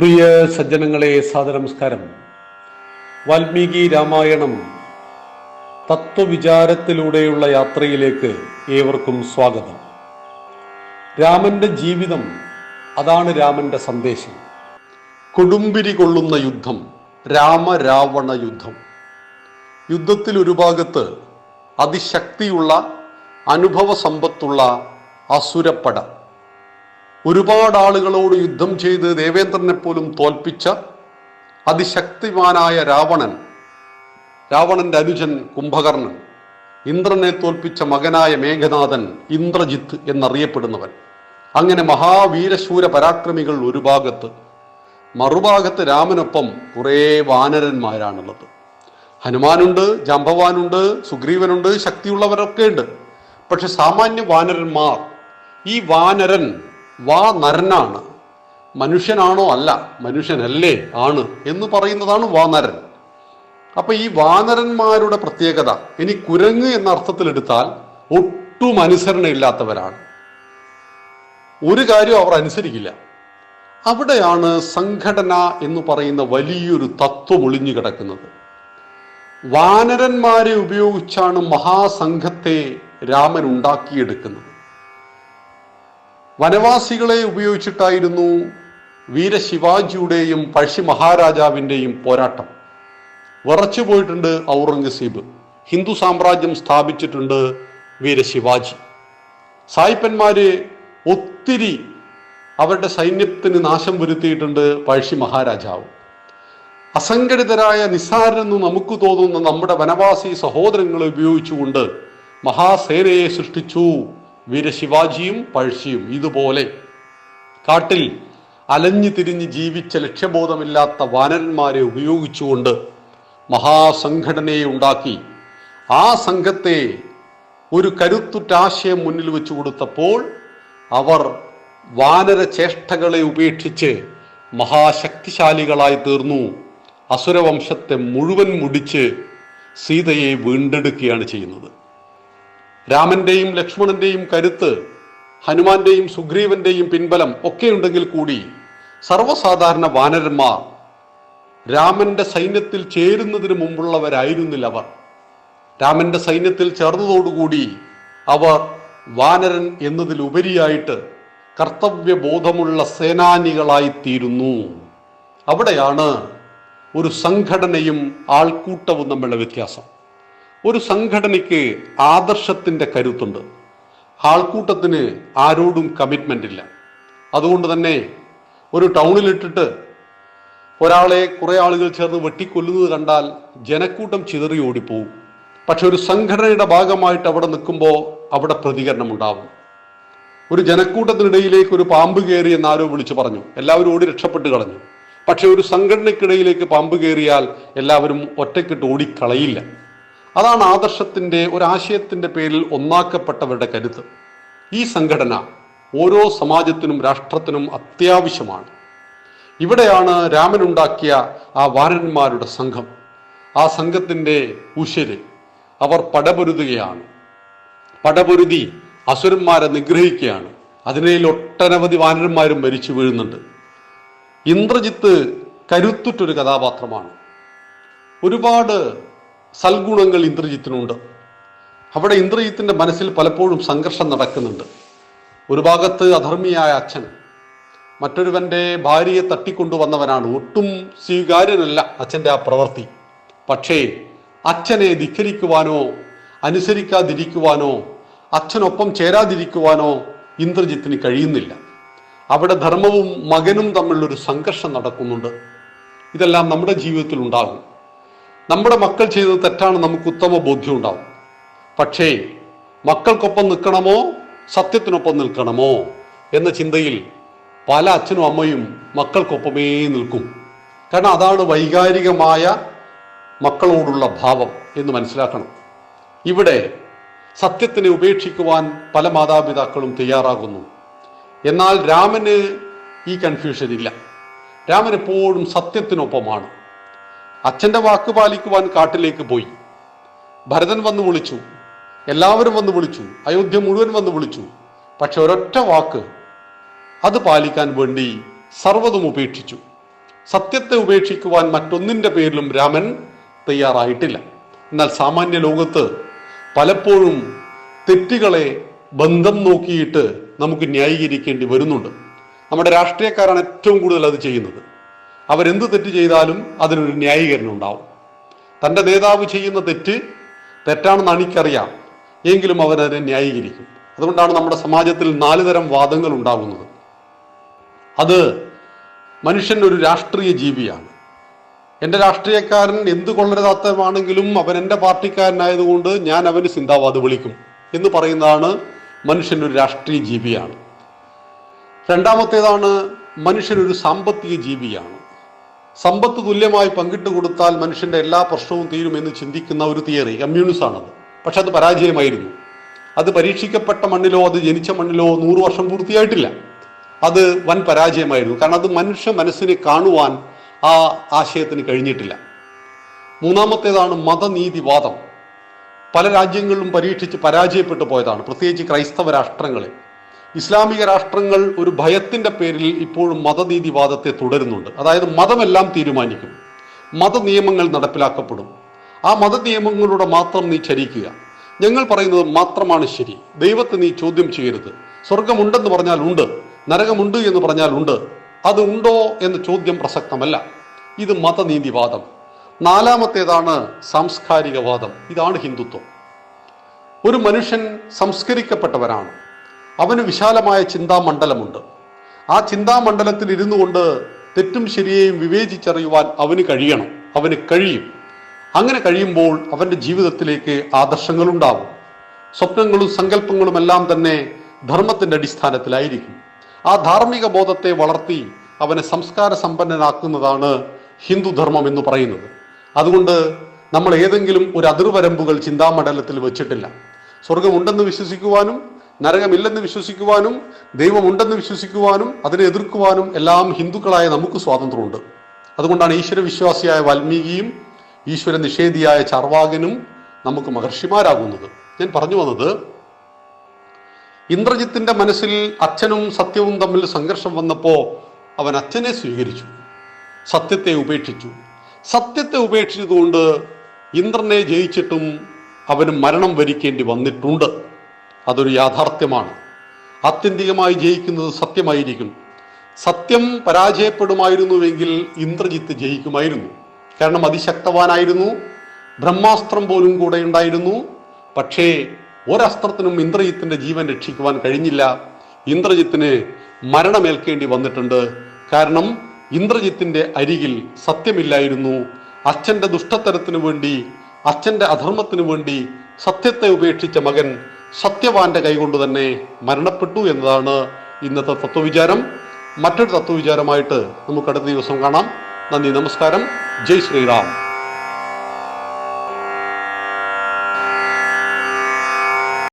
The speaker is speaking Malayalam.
പ്രിയ സജ്ജനങ്ങളെ സാദനമസ്കാരം വാൽമീകി രാമായണം തത്വവിചാരത്തിലൂടെയുള്ള യാത്രയിലേക്ക് ഏവർക്കും സ്വാഗതം. രാമന്റെ ജീവിതം അതാണ് രാമന്റെ സന്ദേശം. കൊടുമ്പിരി കൊള്ളുന്ന യുദ്ധം രാമരാവണ യുദ്ധം. യുദ്ധത്തിൽ ഒരു ഭാഗത്ത് അതിശക്തിയുള്ള അനുഭവ സമ്പത്തുള്ള അസുരപ്പട. ഒരുപാട് ആളുകളോട് യുദ്ധം ചെയ്ത് ദേവേന്ദ്രനെ പോലും തോൽപ്പിച്ച അതിശക്തിമാനായ രാവണൻ രാവണന്റെ അനുജൻ കുംഭകർണൻ ഇന്ദ്രനെ തോൽപ്പിച്ച മകനായ മേഘനാഥൻ ഇന്ദ്രജിത്ത് എന്നറിയപ്പെടുന്നവൻ. അങ്ങനെ മഹാവീരശൂര പരാക്രമികൾ ഒരു ഭാഗത്ത് മറുഭാഗത്ത് രാമനൊപ്പം കുറേ വാനരന്മാരാണുള്ളത്. ഹനുമാനുണ്ട് ജാമ്പവാനുണ്ട് സുഗ്രീവനുണ്ട് ശക്തിയുള്ളവരൊക്കെ ഉണ്ട് പക്ഷെ സാമാന്യ വാനരന്മാർ ഈ വാനരൻ വാ നരനാണ്. മനുഷ്യനാണോ അല്ല മനുഷ്യനല്ലേ ആണ് എന്ന് പറയുന്നതാണ് വാനരൻ അപ്പൊ ഈ വാനരന്മാരുടെ പ്രത്യേകത ഇനി കുരങ്ങ് എന്ന അർത്ഥത്തിലെടുത്താൽ ഒട്ടും അനുസരണയില്ലാത്തവരാണ്. ഒരു കാര്യം അവർ അനുസരിക്കില്ല. അവിടെയാണ് സംഘടന എന്ന് പറയുന്ന വലിയൊരു തത്വം ഒളിഞ്ഞു കിടക്കുന്നത്. വാനരന്മാരെ ഉപയോഗിച്ചാണ് മഹാസംഘത്തെ രാമൻ ഉണ്ടാക്കിയെടുക്കുന്നത്. വനവാസികളെ ഉപയോഗിച്ചിട്ടായിരുന്നു വീരശിവാജിയുടെയും പഴശ്ശി മഹാരാജാവിന്റെയും പോരാട്ടം. വിറച്ചു പോയിട്ടുണ്ട് ഔറംഗസീബ്. ഹിന്ദു സാമ്രാജ്യം സ്ഥാപിച്ചിട്ടുണ്ട് വീരശിവാജി. സായിപ്പന്മാര് ഒത്തിരി അവരുടെ സൈന്യത്തിന് നാശം വരുത്തിയിട്ടുണ്ട് പഴശ്ശി മഹാരാജാവ്. അസംഘടിതരായ നിസ്സാരനെന്ന് നമുക്ക് തോന്നുന്ന നമ്മുടെ വനവാസി സഹോദരങ്ങളെ ഉപയോഗിച്ചുകൊണ്ട് മഹാസേനയെ സൃഷ്ടിച്ചു. വീരശിവാജിയും പഴശ്ശിയും ഇതുപോലെ കാട്ടിൽ അലഞ്ഞു തിരിഞ്ഞ് ജീവിച്ച ലക്ഷ്യബോധമില്ലാത്ത വാനരന്മാരെ ഉപയോഗിച്ചുകൊണ്ട് മഹാസംഘടനയെ ഉണ്ടാക്കി. ആ സംഘത്തെ ഒരു കരുത്തുറ്റാശയം മുന്നിൽ വെച്ചു കൊടുത്തപ്പോൾ അവർ വാനര ചേഷ്ടകളെ ഉപേക്ഷിച്ച് മഹാശക്തിശാലികളായി തീർന്നു. അസുരവംശത്തെ മുഴുവൻ മുടിച്ച് സീതയെ വീണ്ടെടുക്കുകയാണ് ചെയ്യുന്നത്. രാമന്റെയും ലക്ഷ്മണന്റെയും കരുത്ത് ഹനുമാന്റെയും സുഗ്രീവന്റെയും പിൻബലം ഒക്കെ ഉണ്ടെങ്കിൽ കൂടി സർവസാധാരണ വാനരന്മാർ രാമന്റെ സൈന്യത്തിൽ ചേരുന്നതിന് മുമ്പുള്ളവരായിരുന്നില്ല അവർ. രാമന്റെ സൈന്യത്തിൽ ചേർന്നതോടുകൂടി അവർ വാനരൻ എന്നതിലുപരിയായിട്ട് കർത്തവ്യബോധമുള്ള സേനാനികളായിത്തീരുന്നു. അവിടെയാണ് ഒരു സംഘടനയും ആൾക്കൂട്ടവും തമ്മിലുള്ള വ്യത്യാസം. ഒരു സംഘടനയ്ക്ക് ആദർശത്തിന്റെ കരുത്തുണ്ട്. ആൾക്കൂട്ടത്തിന് ആരോടും കമ്മിറ്റ്മെന്റ് ഇല്ല. അതുകൊണ്ട് തന്നെ ഒരു ടൗണിലിട്ടിട്ട് ഒരാളെ കുറേ ആളുകൾ ചേർന്ന് വെട്ടിക്കൊല്ലുന്നത് കണ്ടാൽ ജനക്കൂട്ടം ചിതറി ഓടിപ്പോവും. പക്ഷെ ഒരു സംഘടനയുടെ ഭാഗമായിട്ട് അവിടെ നിൽക്കുമ്പോൾ അവിടെ പ്രതികരണം ഉണ്ടാവും ഒരു ജനക്കൂട്ടത്തിനിടയിലേക്ക് ഒരു പാമ്പ് കയറി എന്ന് ആരോ വിളിച്ചു പറഞ്ഞു. എല്ലാവരും ഓടി രക്ഷപ്പെട്ട് കളഞ്ഞു. പക്ഷെ ഒരു സംഘടനയ്ക്കിടയിലേക്ക് പാമ്പ് കയറിയാൽ എല്ലാവരും ഒറ്റക്കിട്ട് ഓടിക്കളയില്ല. അതാണ് ആദർശത്തിന്റെ ഒരാശയത്തിന്റെ പേരിൽ ഒന്നാക്കപ്പെട്ടവരുടെ കരുത്ത്. ഈ സംഘടന ഓരോ സമാജത്തിനും രാഷ്ട്രത്തിനും അത്യാവശ്യമാണ്. ഇവിടെയാണ് രാമനുണ്ടാക്കിയ ആ വാരന്മാരുടെ സംഘം. ആ സംഘത്തിന്റെ ഉശര് അവർ പടപൊരുതുകയാണ്. പടപൊരുതി അസുരന്മാരെ നിഗ്രഹിക്കുകയാണ്. അതിനിടയിൽ ഒട്ടനവധി വാനരന്മാരും മരിച്ചു വീഴുന്നുണ്ട്. ഇന്ദ്രജിത്ത് കരുത്തുറ്റൊരു കഥാപാത്രമാണ്. ഒരുപാട് സൽഗുണങ്ങൾ ഇന്ദ്രജിത്തിനുണ്ട്. അവിടെ ഇന്ദ്രജിത്തിന്റെ മനസ്സിൽ പലപ്പോഴും സംഘർഷം നടക്കുന്നുണ്ട്. ഒരു ഭാഗത്ത് അധർമ്മിയായ അച്ഛൻ മറ്റൊരുവന്റെ ഭാര്യയെ തട്ടിക്കൊണ്ടുവന്നവനാണ്. ഒട്ടും സ്വീകാര്യനല്ല അച്ഛന്റെ ആ പ്രവൃത്തി. പക്ഷേ അച്ഛനെ ധിക്കരിക്കുവാനോ അനുസരിക്കാതിരിക്കുവാനോ അച്ഛനൊപ്പം ചേരാതിരിക്കുവാനോ ഇന്ദ്രജിത്തിന് കഴിയുന്നില്ല. അവിടെ ധർമ്മവും മകനും തമ്മിലൊരു സംഘർഷം നടക്കുന്നുണ്ട്. ഇതെല്ലാം നമ്മുടെ ജീവിതത്തിൽ ഉണ്ടാകും. നമ്മുടെ മക്കൾ ചെയ്തത് തെറ്റാണ് നമുക്ക് ഉത്തമ ബോധ്യം ഉണ്ടാവും. പക്ഷേ മക്കൾക്കൊപ്പം നിൽക്കണമോ? സത്യത്തിനൊപ്പം നിൽക്കണമോ? എന്ന ചിന്തയിൽ പല അച്ഛനും അമ്മയും മക്കൾക്കൊപ്പമേ നിൽക്കും. കാരണം അതാണ് വൈകാരികമായ മക്കളോടുള്ള ഭാവം എന്ന് മനസ്സിലാക്കണം. ഇവിടെ സത്യത്തിനെ ഉപേക്ഷിക്കുവാൻ പല മാതാപിതാക്കളും തയ്യാറാകുന്നു. എന്നാൽ രാമന് ഈ കൺഫ്യൂഷൻ ഇല്ല. രാമൻ എപ്പോഴും സത്യത്തിനൊപ്പമാണ്. അച്ഛന്റെ വാക്ക് പാലിക്കുവാൻ കാട്ടിലേക്ക് പോയി. ഭരതൻ വന്ന് വിളിച്ചു. എല്ലാവരും വന്ന് വിളിച്ചു. അയോധ്യ മുഴുവൻ വന്ന് വിളിച്ചു. പക്ഷെ ഒരൊറ്റ വാക്ക് അത് പാലിക്കാൻ വേണ്ടി സർവതും ഉപേക്ഷിച്ചു. സത്യത്തെ ഉപേക്ഷിക്കുവാൻ മറ്റൊന്നിന്റെ പേരിലും രാമൻ തയ്യാറായിട്ടില്ല. എന്നാൽ സാമാന്യ ലോകത്ത് പലപ്പോഴും തെറ്റുകളെ ബന്ധം നോക്കിയിട്ട് നമുക്ക് ന്യായീകരിക്കേണ്ടി വരുന്നുണ്ട്. നമ്മുടെ രാഷ്ട്രീയക്കാരാണ് ഏറ്റവും കൂടുതൽ അത് ചെയ്യുന്നത്. അവരെന്ത് തെറ്റ് ചെയ്താലും അതിനൊരു ന്യായീകരണം ഉണ്ടാവും തന്റെ നേതാവ് ചെയ്യുന്ന തെറ്റ് തെറ്റാണെന്ന് അണിക്കറിയാം എങ്കിലും അവരതിനെ ന്യായീകരിക്കും. അതുകൊണ്ടാണ് നമ്മുടെ സമാജത്തിൽ നാല് തരം വാദങ്ങൾ ഉണ്ടാകുന്നത്. അത് മനുഷ്യൻ ഒരു രാഷ്ട്രീയ ജീവിയാണ്. എന്റെ രാഷ്ട്രീയക്കാരൻ എന്ത് കൊള്ളരുതാത്തമാണെങ്കിലും അവൻ എന്റെ പാർട്ടിക്കാരനായതുകൊണ്ട് ഞാൻ അവന് സിന്ദാബാദ് വിളിക്കും എന്ന് പറയുന്നതാണ് മനുഷ്യൻ ഒരു രാഷ്ട്രീയ ജീവിയാണ്. രണ്ടാമത്തേതാണ് മനുഷ്യനൊരു സാമ്പത്തിക ജീവിയാണ്. സമ്പത്ത് തുല്യമായി പങ്കിട്ട് കൊടുത്താൽ മനുഷ്യന്റെ എല്ലാ പ്രശ്നവും തീരും എന്ന് ചിന്തിക്കുന്ന ഒരു തിയറി. കമ്മ്യൂണിസം ആണത്. പക്ഷെ അത് പരാജയമായിരുന്നു. അത് പരീക്ഷിക്കപ്പെട്ട മണ്ണിലോ അത് ജനിച്ച മണ്ണിലോ നൂറ് വർഷം പൂർത്തിയായിട്ടില്ല. അത് വൻ പരാജയമായിരുന്നു. കാരണം അത് മനുഷ്യ മനസ്സിനെ കാണുവാൻ ആ ആശയത്തിന് കഴിഞ്ഞിട്ടില്ല. മൂന്നാമത്തേതാണ് മതനീതിവാദം. പല രാജ്യങ്ങളിലും പരീക്ഷിച്ച് പരാജയപ്പെട്ടു പോയതാണ്. പ്രത്യേകിച്ച് ക്രൈസ്തവ രാഷ്ട്രങ്ങളിൽ. ഇസ്ലാമിക രാഷ്ട്രങ്ങൾ ഒരു ഭയത്തിന്റെ പേരിൽ ഇപ്പോഴും മതനീതിവാദത്തെ തുടരുന്നുണ്ട്. അതായത് മതമെല്ലാം തീരുമാനിക്കും. മതനിയമങ്ങൾ നടപ്പിലാക്കപ്പെടും. ആ മതനിയമങ്ങളുടെ മാത്രം നീ ചരിക്കുക ഞങ്ങൾ പറയുന്നത് മാത്രമാണ് ശരി. ദൈവത്തെ നീ ചോദ്യം ചെയ്യരുത്. സ്വർഗമുണ്ടെന്ന് പറഞ്ഞാൽ ഉണ്ട്. നരകമുണ്ട് എന്ന് പറഞ്ഞാൽ ഉണ്ട്. അത് ഉണ്ടോ എന്ന ചോദ്യം പ്രസക്തമല്ല. ഇത് മതനീതിവാദം. നാലാമത്തേതാണ് സാംസ്കാരികവാദം. ഇതാണ് ഹിന്ദുത്വം. ഒരു മനുഷ്യൻ സംസ്കരിക്കപ്പെട്ടവരാണ് അവന് വിശാലമായ ചിന്താമണ്ഡലമുണ്ട്. ആ ചിന്താമണ്ഡലത്തിൽ ഇരുന്നു കൊണ്ട് തെറ്റും ശരിയെയും വിവേചിച്ചറിയുവാൻ അവന് കഴിയണം അവന് കഴിയും. അങ്ങനെ കഴിയുമ്പോൾ അവന്റെ ജീവിതത്തിലേക്ക് ആദർശങ്ങളുണ്ടാവും. സ്വപ്നങ്ങളും സങ്കല്പങ്ങളും എല്ലാം തന്നെ ധർമ്മത്തിന്റെ അടിസ്ഥാനത്തിലായിരിക്കും. ആ ധാർമ്മിക ബോധത്തെ വളർത്തി അവനെ സംസ്കാര സമ്പന്നനാക്കുന്നതാണ് ഹിന്ദുധർമ്മം എന്ന് പറയുന്നത്. അതുകൊണ്ട് നമ്മൾ ഏതെങ്കിലും ഒരു അതിർവരമ്പുകൾ ചിന്താമണ്ഡലത്തിൽ വെച്ചിട്ടില്ല. സ്വർഗമുണ്ടെന്ന് വിശ്വസിക്കുവാനും നരകമില്ലെന്ന് വിശ്വസിക്കുവാനും ദൈവമുണ്ടെന്ന് വിശ്വസിക്കുവാനും അതിനെ എതിർക്കുവാനും എല്ലാം ഹിന്ദുക്കളായ നമുക്ക് സ്വാതന്ത്ര്യമുണ്ട്. അതുകൊണ്ടാണ് ഈശ്വരവിശ്വാസിയായ വാൽമീകിയും ഈശ്വര നിഷേധിയായ ചാർവാകനും നമുക്ക് മഹർഷിമാരാകുന്നത്. ഞാൻ പറഞ്ഞു വന്നത് ഇന്ദ്രജിത്തിന്റെ മനസ്സിൽ അച്ഛനും സത്യവും തമ്മിൽ സംഘർഷം വന്നപ്പോൾ അവൻ അച്ഛനെ സ്വീകരിച്ചു സത്യത്തെ ഉപേക്ഷിച്ചു. സത്യത്തെ ഉപേക്ഷിച്ചതുകൊണ്ട് ഇന്ദ്രനെ ജയിച്ചിട്ടും അവന് മരണം വരിക്കേണ്ടി വന്നിട്ടുണ്ട്. അതൊരു യാഥാർത്ഥ്യമാണ്. ആത്യന്തികമായി ജയിക്കുന്നത് സത്യമായിരിക്കും. സത്യം പരാജയപ്പെടുമായിരുന്നുവെങ്കിൽ ഇന്ദ്രജിത്ത് ജയിക്കുമായിരുന്നു. കാരണം അതിശക്തവാനായിരുന്നു. ബ്രഹ്മാസ്ത്രം പോലും കൂടെ ഉണ്ടായിരുന്നു. പക്ഷേ ഒരസ്ത്രത്തിനും ഇന്ദ്രജിത്തിന്റെ ജീവൻ രക്ഷിക്കുവാൻ കഴിഞ്ഞില്ല. ഇന്ദ്രജിത്തിന് മരണമേൽക്കേണ്ടി വന്നിട്ടുണ്ട്. കാരണം ഇന്ദ്രജിത്തിന്റെ അരികിൽ സത്യമില്ലായിരുന്നു. അച്ഛന്റെ ദുഷ്ടത്തരത്തിനു വേണ്ടി അച്ഛന്റെ അധർമ്മത്തിനു വേണ്ടി സത്യത്തെ ഉപേക്ഷിച്ച മകൻ സത്യവാന്റെ കൈകൊണ്ട് തന്നെ മരണപ്പെട്ടു എന്നതാണ് ഇന്നത്തെ തത്വവിചാരം. മറ്റൊരു തത്വവിചാരമായിട്ട് നമുക്ക് അടുത്ത ദിവസം കാണാം. നന്ദി നമസ്കാരം. ജയ് ശ്രീറാം.